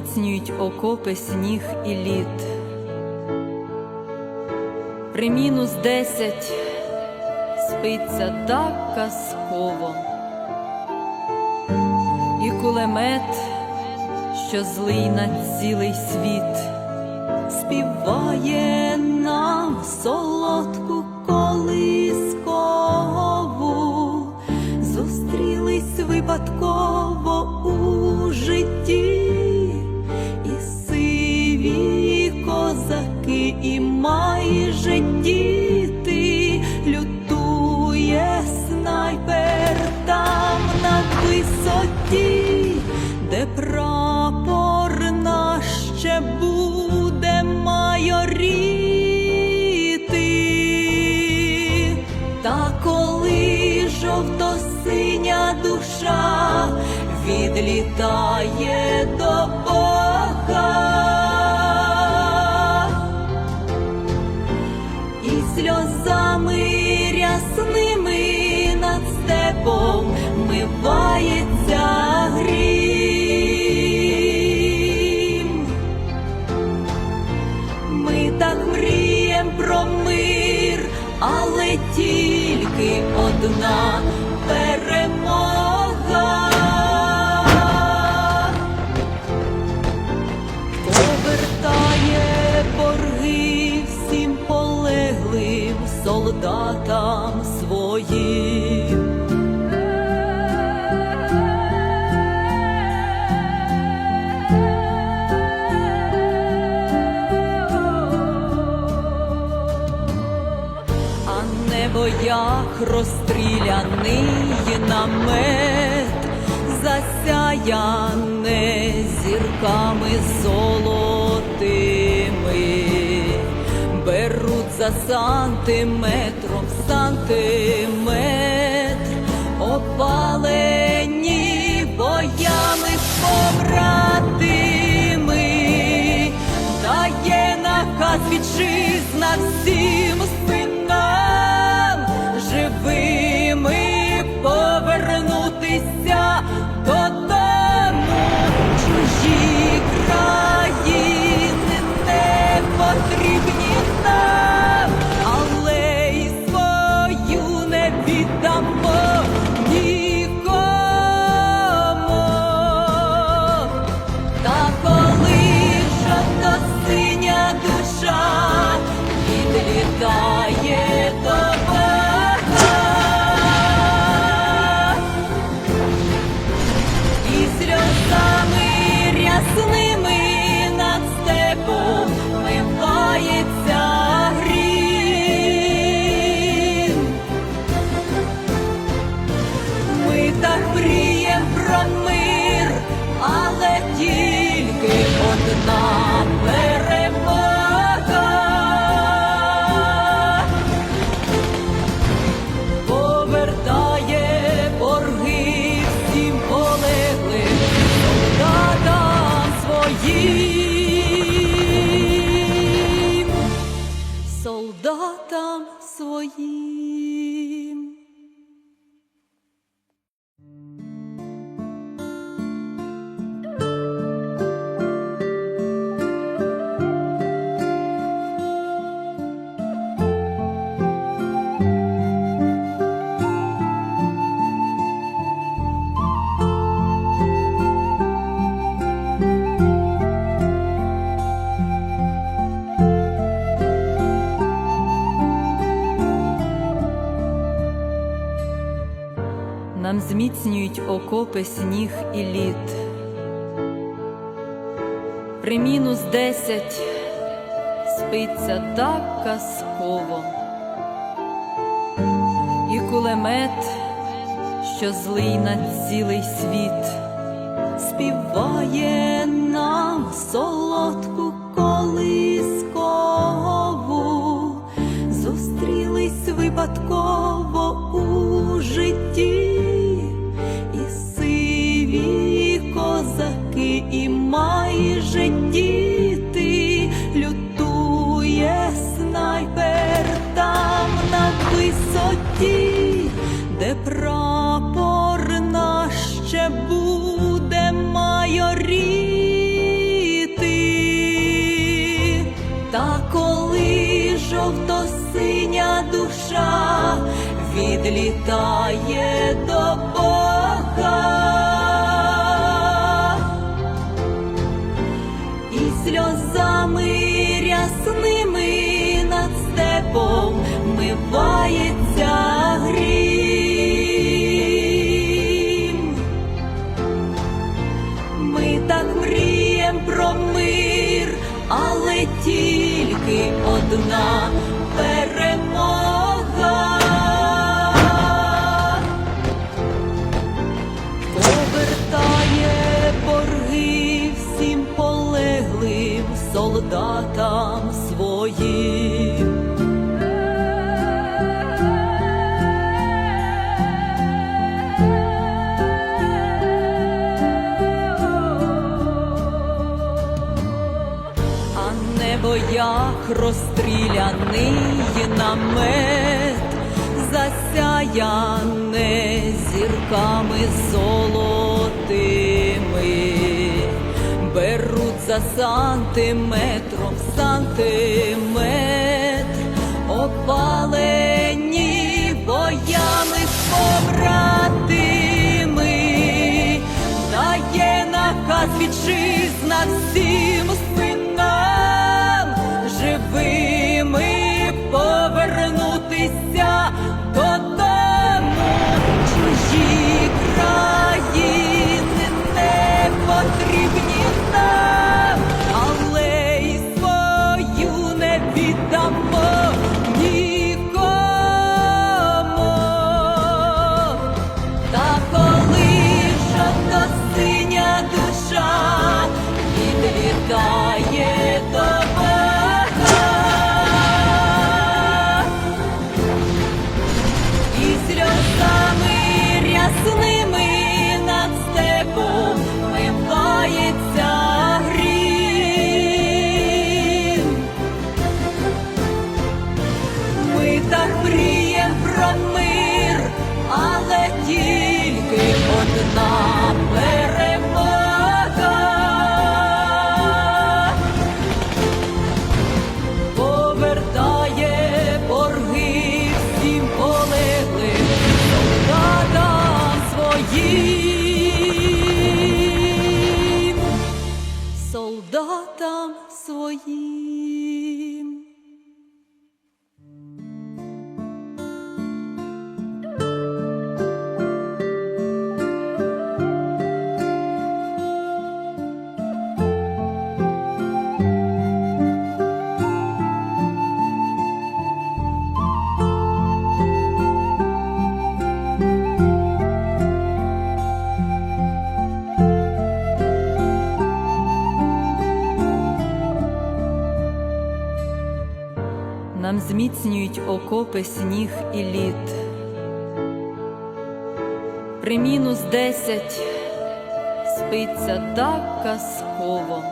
зміцнюють окопи сніг і лід. При мінус десять спиться так казково, і кулемет, що злий на цілий світ, співає нам солодку колискову, зустрілись випадково ще буде майоріти. Та коли жовто-синя душа відлітає до Бога, і сльозами рясними над степом мивається солдатам своїм. а небо як розстріляний намет, засяяне зірками золотими, беруть за сантиметром сантиметр, опалені боями побратими, дає наказ вітчизна всім зміцнюють окопи сніг і лід. При мінус десять спиться так казково, і кулемет, що злий на цілий світ, співає нам солодку колискову, зустрілись випадково у житті, душа відлітає до Бога. І сльозами рясними над степом мивається грім. Ми так мрієм про мир, але тільки одна солдатам своїм. А небо як розстріляний намет, засяяне зірками золотими, за сантиметром сантиметр, опалені боями побратими, дає наказ вітчизна своїм, зміцнюють окопи сніг і лід. При мінус десять спиться так казково.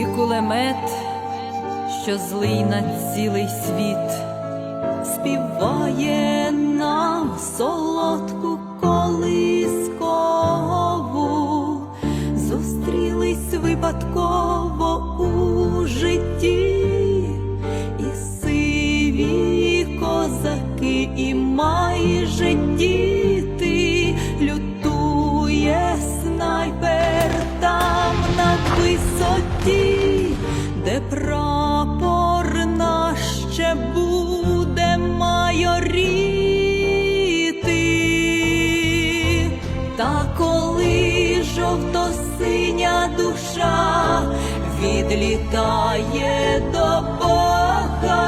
І кулемет, що злий на цілий світ, співає нам солодку колискову. Коли жовто-синя душа відлітає до Бога,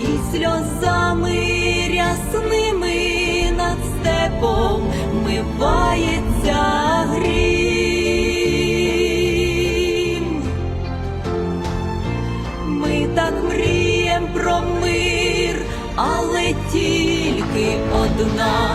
і сльозами рясними над степом мивається грім. Ми так мрієм про мир, але тільки одна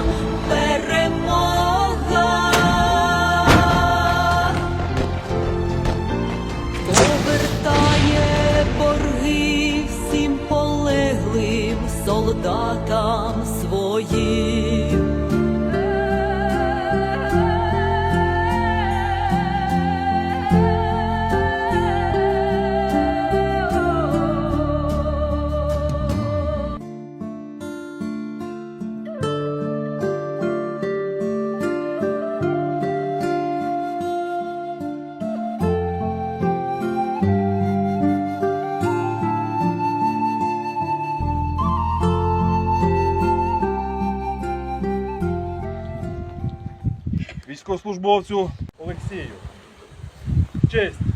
військовослужбовцю Олексію. Честь.